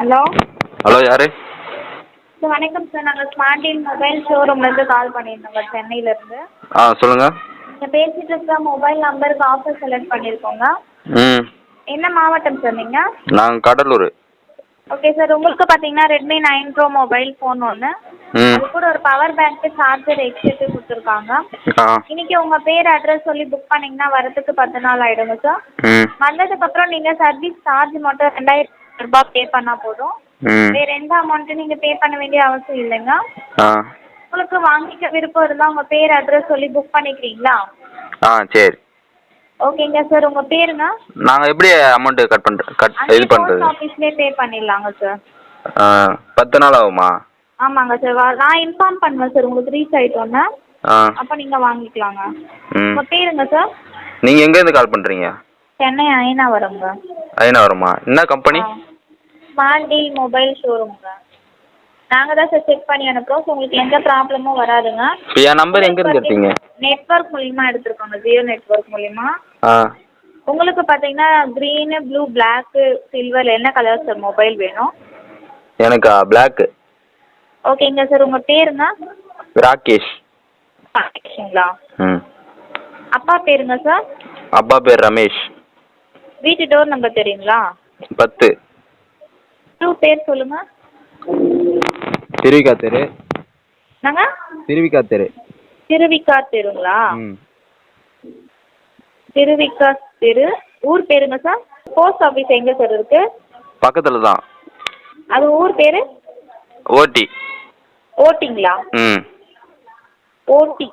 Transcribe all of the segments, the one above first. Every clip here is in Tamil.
ஹலோ? ஹலோ யார்? சார் வணக்கம் சார். நாங்கள் ஸ்மார்ட் டீல் மொபைல் ஷோரூம்லேருந்து கால் பண்ணியிருந்தோங்க சென்னையிலேருந்து. ஆ சொல்லுங்கள் நீங்கள் பேசிகிட்டு இருக்க மொபைல் நம்பருக்கு ஆஃபர் செலக்ட் பண்ணியிருக்கோங்க ம். என்ன மாவட்டம் சார் நீங்கள் நாங்கள் கடலூர். Okay sir. உங்களுக்கு பார்த்தீங்கன்னா Redmi nine pro mobile phone ஒன்று அது கூட ஒரு பவர் பேங்க்கு சார்ஜர் எக்ஸ்ட்ரா கொடுத்துருக்காங்க. இன்னைக்கு உங்கள் பேர் அட்ரஸ் சொல்லி புக் பண்ணிங்கன்னா வரதுக்கு பத்து நாள் ஆகிடுங்க சார். வந்ததுக்கப்புறம் நீங்கள் சர்வீஸ் சார்ஜ் மட்டும் ரெண்டாயிரம் ரூபாய் பே பண்ணால் போதும். வேறு எந்த அமௌண்ட்டும் நீங்கள் பே பண்ண வேண்டிய அவசியம் இல்லைங்க. உங்களுக்கு வாங்கிக்க விருப்பம் இருந்தால் உங்கள் பேர் அட்ரஸ் சொல்லி புக் பண்ணிக்கிறீங்களா? ஆ சரி. ஓகேங்க சார் உங்கள் பேருங்க? நாங்கள் எப்படி அமௌண்ட்டு கட் பண்ணுற கட் இது போஸ்ட் பண்ணுறது ஆஃபீஸ்லேயே பே பண்ணிடலாங்க சார் பத்து நாள் ஆகுமா? ஆமாங்க சார் நான் இன்ஃபார்ம் பண்ணுவேன் சார் உங்களுக்கு ரீச் ஆகிட்டோன்னே ஆ. அப்போ நீங்கள் வாங்கிக்கலாங்க. ம். உங்கள் பேருங்க சார் நீங்கள் எங்கேருந்து கால் பண்ணுறீங்க சென்னை அயனாவரங்க ஐநாவரமா என்ன கம்பெனி ஸ்மார்ட் டீல் மொபைல் ஷோரூம்ங்க நாங்கள் தான் சார் செக் பண்ணி அனுப்புகிறோம் ஸோ உங்களுக்கு எந்த ப்ராப்ளமும் வராதுங்க. இப்போ என் நம்பர் எங்கேருந்து எடுத்தீங்க? நெட்ஒர்க் மூலிமா எடுத்துருக்கோங்க ஜியோ நெட்ஒர்க் மூலிமா ஆ. உங்களுக்கு பார்த்தீங்கன்னா க்ரீனு ப்ளூ பிளாக்கு சில்வர் என்ன கலர் சார் மொபைல் வேணும்? எனக்கா? பிளாக்கு ஓகேங்க சார் உங்கள் பேருங்க? ராகேஷ். ராகேஷுங்களா? ம். அப்பா பேருங்க சார் அப்பா பேர் ரமேஷ். வீட்டு டோர் நம்பர் தெரியுங்களா? பத்து. டூ பேர் சொல்லுங்கள் திருவிக்கா தெரு. நாங்கள் திருவிக்கா தெரு. திருவிக்கா தெருங்களா? ம். திருவிக்கா தெரு. ஊர் பேருங்க சார்? போஸ்ட் ஆஃபீஸ் எங்கே சார் இருக்கு? பக்கத்தில் தான் அது ஊர் பேர்? ஓடி ஓட்டிங்களா? ம். ஓட்டி.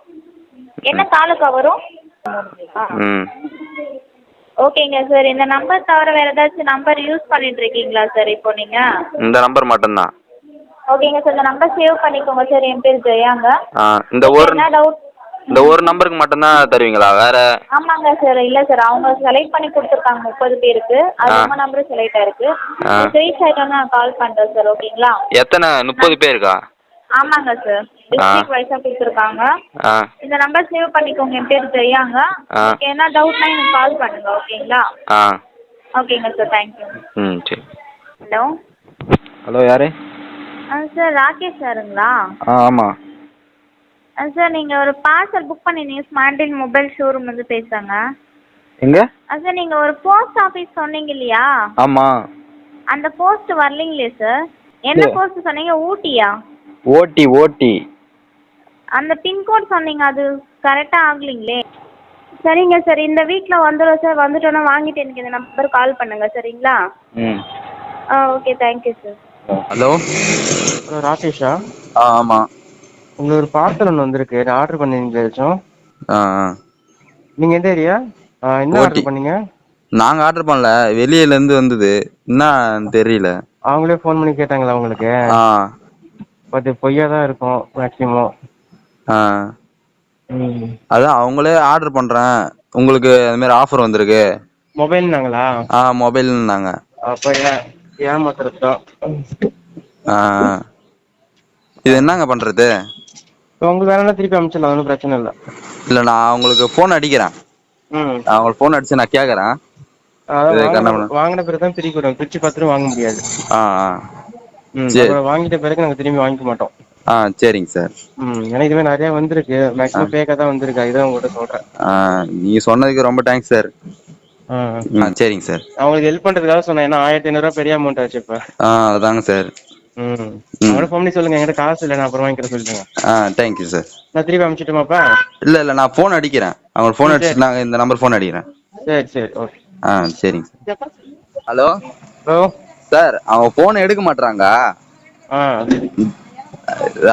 என்ன தாலுக்கா வரும்? ம். ஓகேங்க சார். இந்த நம்பர் தவிர வேறு ஏதாச்சும் நம்பர் யூஸ் பண்ணிட்டு இருக்கீங்களா சார் இப்போ நீங்கள் இந்த நம்பர் மட்டும்தான். ஓகேங்க சார். இந்த நம்பர் சேவ் பண்ணிக்கோங்க சார். என் பேர் ஜெயாங்க. ஆ இந்த ஒரு என்ன டவுட் இந்த ஒரு நம்பருக்கு மட்டும்தான் தருவீங்களா? வேற ஆமாங்க சார். இல்லை சார். அவங்க செலக்ட் பண்ணி கொடுத்துருக்காங்க முப்பது பேருக்கு. அது ஆ. உங்கள் நம்பரும் செலக்ட் ஆயிருக்கு ஆ. ரீச் ஆகிட்டோன்னா நான் கால் பண்ணுறேன் சார். ஓகேங்களா? எத்தனை? முப்பது பேருக்கா? ஆமாங்க சார். டிஸ்ட்ரிக்ட் வைஸாக கொடுத்துருக்காங்க. இந்த நம்பர் சேவ் பண்ணிக்கோங்க. என் பேர் ஜெயாங்க. உங்களுக்கு என்ன டவுட்னா எனக்கு கால் பண்ணுங்க ஓகேங்களா? ஆ. ஓகேங்க சார். தேங்க்யூ ம் சரி. ஹலோ ஹலோ யாரு? ஆ சார் ராகேஷ் சாருங்களா? ஆ ஆமாம் ஆ சார் நீங்கள் ஒரு பார்சல் புக் பண்ணிருந்தீங்க. ஸ்மார்டின் மொபைல் ஷோரூம் வந்து பேசுகிறேங்க எங்கே? ஆ சார் நீங்கள் ஒரு போஸ்ட் ஆஃபீஸ் சொன்னீங்க இல்லையா? ஆமாம் அந்த போஸ்ட் வரலைங்களே சார். என்ன. போஸ்ட் சொன்னீங்க? ஊட்டியா? ஓடி ஓடி அந்த பின்கோட் சொன்னீங்க அது கரெக்டாக ஆகலைங்களே. சரிங்க சார். இந்த வீக்கில் வந்துடும் சார் வந்துட்டோன்னா வாங்கிட்டு எனக்கு இந்த நம்பர் கால் பண்ணுங்கள் சரிங்களா? ம். ஆ okay thank you sir hello hello ராகேஷா? ஆ ஆமாம் உங்களுக்கு ஒரு பார்சல் ஒன்று வந்திருக்கு. ஆர்டர் பண்ணிருந்தீங்க ஏதாச்சும். ஆ ஆ. நீங்கள் எந்த ஏரியா? என்ன ஓட்டி. ஆர்டர் பண்ணீங்க? நாங்கள் ஆர்டர் பண்ணல. வெளியிலேருந்து வந்தது. என்ன தெரியல. அவங்களே ஃபோன் பண்ணி கேட்டாங்களா உங்களுக்கு? ஆ. பட் பொய்யா தான் இருக்கும் மேக்ஸிமம் அதான் அவங்களே ஆர்டர் பண்ணுறேன் உங்களுக்கு அது மாதிரி ஆஃபர் வந்திருக்கு. மொபைல்னாங்களா? ஆ மொபைல்னாங்க. அப்போ ஏன் ஏமாத்துறது தான் ஆ ஆ. இது என்னங்க பண்ணுறது இப்போ உங்களுக்கு வேணும்னா திருப்பி அனுப்பிச்சிடலாம் ஒன்றும் பிரச்சனை இல்லை. இல்லை நான் உங்களுக்கு ஃபோன் அடிக்கிறேன். ம். நான் உங்களுக்கு ஃபோன் அடிச்சு நான் கேட்குறேன் வாங்கின- பிறகு தான் பிரிக்க பிரிச்சு பார்த்துட்டு வாங்க முடியாது. ஆ ஆ. அப்புறம் வாங்கிட்ட பிறகு நாங்கள் திரும்பி வாங்கிக்க மாட்டோம். ஆ சரிங்க சார். ம் ஏன்னா இதுவே நிறைய வந்திருக்கு. மேக்ஸிமம் ஃபேக்காக தான் வந்திருக்கு. அதுதான் உங்கள்கிட்ட சொல்கிறேன் ஆ நீங்கள் சொன்னதுக்கு ரொம்ப தேங்க்ஸ் சார். சரிங்க சார். அவங்களுக்கு ஹெல்ப் பண்ணுறதுக்காக சொன்னேன். ஏன்னா ஆயிரத்தி ஐநூறுரூவா பெரிய அமௌண்ட் ஆச்சு இப்போ. ஆ அதாங்க சார். ம். அவங்கள ஃபோன் பண்ணி சொல்லுங்க. என்கிட்ட காசு இல்லை. நான் அப்புறம் வாங்கிக்கிறேன் சொல்லுங்க ஆ தேங்க்யூ சார். நான் திருப்பி அனுப்பிச்சிட்டுமாப்பா இல்லை இல்லை. நான் ஃபோன் அடிக்கிறேன். அவங்களுக்கு ஃபோன் அடிச்சுட்டு நாங்கள் இந்த நம்பர் ஃபோன் அடிக்கிறேன். சரி சரி. ஓகே. ஆ சரிங்க சார். ஹலோ? ஹலோ? சார் அவங்க ஃபோன் எடுக்க மாட்றாங்க. ஆ.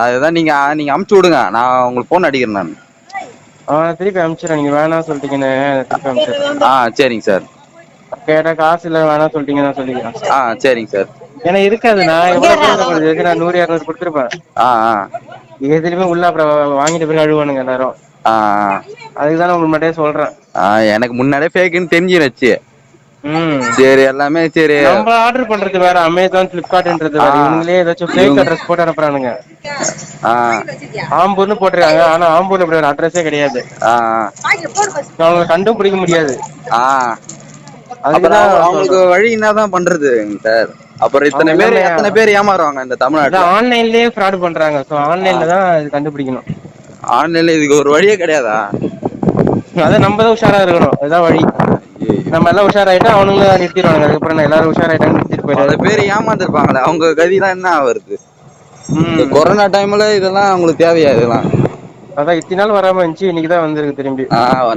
அதுதான் நீங்கள் நீங்கள் அமுச்சு விடுங்க. நான் உங்களுக்கு ஃபோன் அடிக்கிறேன் நான். ஆ நான் திருப்பி அனுப்பிச்சிடுறேன் நீங்கள் வேணாம் சொல்லிட்டீங்கன்னு திருப்பி அனுப்பிச்சிடுறேன் ஆ சரிங்க சார். கேட்டால் காசு இல்லை வேணாம் சொல்லிட்டீங்க நான் சொல்லிக்கிறேன். ஆ சரிங்க சார். ஏன்னா இருக்காது நான் எவ்வளோ கொடுத்து இருக்கு நான் நூறு இரநூறு கொடுத்துருப்பேன்? ஆ ஆ. திரும்பி உள்ள அப்புறம் வாங்கிட்டு பிறகு அழுவானுங்க எல்லாரும். ஆ ஆ. அதுக்கு தான் உங்களுக்கு மட்டும் சொல்கிறேன் ஆ எனக்கு முன்னாடியே ஃபேக்குன்னு தெரிஞ்சிருச்சு. சரி எல்லாமே சரி. நம்ம ஆர்டர் பண்றது வேற அமேசான் பிளிப்கார்ட்ன்றது வேற. இவங்களே ஏதாச்சும் ஃபேக் அட்ரஸ் போட்டு அனுப்புறானுங்க. ஆம்பூர்னு போட்டிருக்காங்க. ஆனா ஆம்பூர்ல இப்படி ஒரு அட்ரஸே கிடையாது. அவங்க கண்டும் பிடிக்க முடியாது. ஆ. அதுக்கு அப்புறம் தான் அவங்க- அவங்களுக்கு வழி என்னதான் பண்றது சார் அப்புறம் இத்தனை பேர் எத்தனை பேர் ஏமாறுவாங்க இந்த தமிழ்நாட்டுல. ஆன்லைன்லயே ஃப்ராட் பண்றாங்க. ஸோ ஆன்லைன்ல தான் இது கண்டுபிடிக்கணும். ஆன்லைன்ல இதுக்கு ஒரு வழியே கிடையாதா? அதான் நம்ம தான் உஷாரா இருக்கணும். அதுதான் வழி. நம்ம எல்லாம் உஷாராயிட்டா அவனுங்களும் நிறுத்திடுவாங்க அதுக்கப்புறம் நான் எல்லாரும் உஷாராயிட்டாங்க நிறுத்திட்டு போயிடுவாங்க. பேர் ஏமாந்துருப்பாங்களே அவங்க கதிலாம் என்ன ஆகுறது. கொரோனா டைம்ல இதெல்லாம் அவங்களுக்கு தேவையா இதெல்லாம்? அதான் இத்தனை நாள் வராம இருந்துச்சு இன்னைக்கு தான் வந்திருக்கு திரும்பி.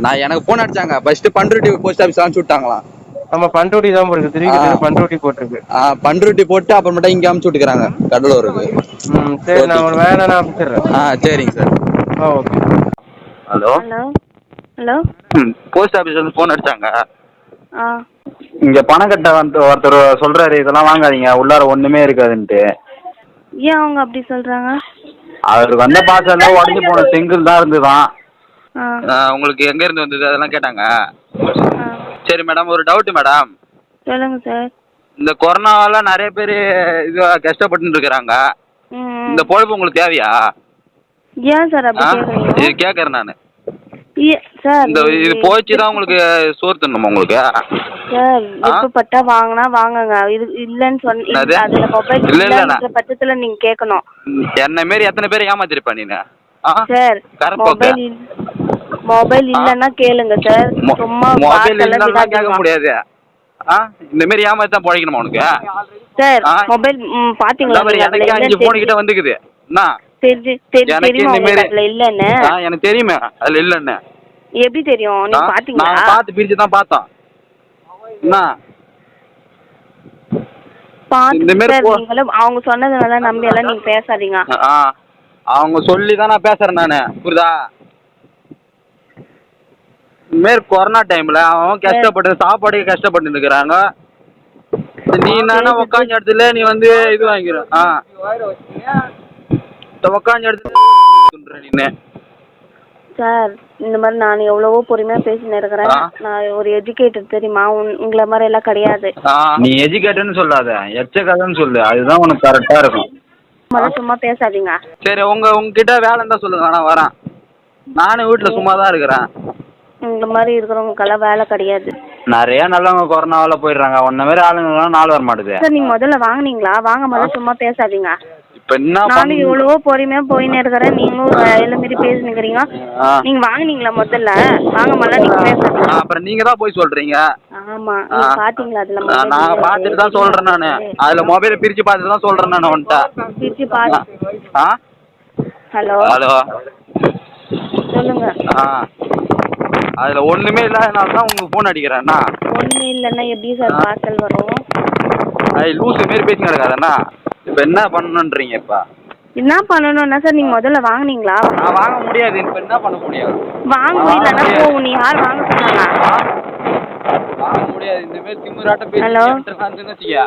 நான் எனக்கு போன் அடிச்சாங்க. ஃபர்ஸ்ட் பண்ருட்டி போஸ்ட் ஆஃபீஸ் அனுப்பிச்சு விட்டாங்களாம். நம்ம பண்ருட்டி தான் போயிருக்கு. திருப்பி பண்ருட்டி போட்டிருக்கு. பண்ருட்டி போட்டு அப்புறமேட்டா இங்க அனுப்பிச்சு விட்டுக்கிறாங்க கடலூருக்கு. ம் சரி நான் வேலை நான் அனுப்பிச்சிடுறேன். ஆ சரிங்க சார். ஆ okay. Hello. Hello? Hello post ஆஃபீஸ்ல இருந்து போன் அடிச்சாங்க. ஆ. இங்க பணம் கட்ட வந்து ஒருத்தர் சொல்றாரு இதெல்லாம் வாங்காதீங்க உள்ளார ஒண்ணுமே இருக்காதுன்ட்டு. ஏன் அவங்க அப்படி சொல்கிறாங்க அவருக்கு வந்த பாசம் உடஞ்சி போன செங்கல் தான் இருந்துதான். ஆ. உங்களுக்கு எங்க இருந்து வந்தது? அதெல்லாம் கேட்டாங்க. சரி மேடம் ஒரு டவுட் மேடம் சொல்லுங்கள் சார் இந்த கொரோனாவால நிறைய பேர் இது கஷ்டப்பட்டு இருக்கிறாங்க. ம் இந்த பொழப்பு உங்களுக்கு தேவையா? ஏன் சார் அப்படி ஆ? கேட்குறீங்க இது கேட்கறேன் நான். சார் இந்த இது போச்சு தான் உங்களுக்கு சோறு தின்னணுமா உங்களுக்கு? சார் விருப்பப்பட்டா வாங்கினா வாங்குங்க. இது இல்லைன்னு சொன்ன என்னது? அதில் மொபைல் இல்ல, இல்ல, பட்சத்தில் நீங்கள் கேட்கணும் என்ன மாரி எத்தனை பேர் ஏமாத்திருப்பா ஆ? சார். மொபைல் மொபைல் இல்லைன்னா கேளுங்க சார். மொ- சும்மா மொபைல் பார்த்தெல்லாம் இல்லைன்னா கேட்க விடாதீங்க முடியாது. ஆ? இந்த மாரி ஏமாத்தி தான் பிழைக்கணுமா உனக்கு? சார் ஆ? மொபைல் ம், பாத்தீங்களா இந்த மாதிரி நீங்க அதுல எனக்கு அஞ்சு இல்லைன்னு போன் கிட்ட வந்துக்குது என்ன? தெரிஞ்சு தெரியுமா அதுல இல்லைன்னு? எனக்கு தெரியுமே அதுல இல்லைன்னு. எப்படி தெரியும்? ஆ, பாத்தீங்களா? நான் பார்த்து பிரிச்சு தான் பார்த்தோம் என்ன இந்த பாத்து மாரி சார் போ- நீங்களும் அவங்க சொன்னதுனால நம்பி எல்லாம் நீங்க பேசாதீங்க. அவங்க சொல்லி தான் நான் பேசுறேன் நானு. புரியுதா? இந்தமாரி கொரோனா டைம்ல அவன் கஷ்டப்பட்டு சாப்பாடுக்கு கஷ்டப்பட்டு இருக்கிறாங்க நீ என்னன்னா உக்காஞ்ச இடத்துல நீ வந்து இது வாங்கிற ஆ. உக்காஞ்ச நீனு. சார் இந்த மாதிரி நான் எவ்வளவோ பொறுமையா பேசின்னு இருக்கிறேன். நான் ஒரு எஜுகேட்டட் தெரியுமா? உன்- உங்களை மாதிரி எல்லாம் கிடையாது. நீ எஜுகேட்டட்னு சொல்லாத. எச்சக்கதைன்னு சொல்லு. அதுதான் உனக்கு கரெக்டா இருக்கும். சும்மா பேசாதீங்க. சரி உங்க உங்ககிட்ட வேலை இருந்தா சொல்லுங்க. நான் வரேன். நானும் வீட்டுல சும்மா தான் இருக்கிறேன். இந்த மாதிரி இருக்கிறவங்களுக்கெல்லாம் வேலை கிடையாது. நிறைய நல்லவங்க கொரோனாவால போயிடுறாங்க. உன்ன மாதிரி ஆளுங்கலாம் நாள் வர மாட்டுது சார் நீங்க முதல்ல வாங்குனீங்களா? வாங்க முதல்ல சும்மா பேசாதீங்க. இப்ப என்ன நானும் பண்ண எவ்வளவோ பொறுமையா போயின்னு இருக்கிறேன். நீங்களும் எல்லாம் மாரி பேசினுக்கிறீங்க. நீங்க வாங்குனீங்களா முதல்ல? வாங்க முதல்ல நீங்க பேசாதீங்க ஆ, அப்புறம் நீங்க தான் போய் சொல்றீங்க. ஆமா. நீங்க பாத்தீங்களா அதுல நான். பார்த்துட்டு தான் சொல்றேன் நானு. அதுல மொபைல பிரிச்சு பார்த்துட்டு தான் சொல்றேன் நான் உன்கிட்ட பிரிச்சு பாத்து ஆ? ஹலோ? ஹலோ? சொல்லுங்க. ஆ. அதுல ஒண்ணுமே இல்லாதனால தான் உங்களுக்கு ஃபோன் அடிக்கிறேன்னா ஒண்ணு இல்லைன்னா எப்படி சார் பார்சல் வரும்? ஐ லூசு மாரி பேசி கிடக்காதண்ணா இப்ப என்ன பண்ணணுன்றீங்க இப்ப? என்ன பண்ணணும்னா சார் நீங்க முதல்ல வாங்குனீங்களா? நான் வாங்க முடியாது. இப்ப என்ன பண்ண முடியும்? வாங்க இல்லைன்னா போகும். நீ யார் வாங்க சொன்னாங்க? வாங்க முடியாது. இந்த மாதிரி திமுறாட்ட? பேசி வச்சுக்கியா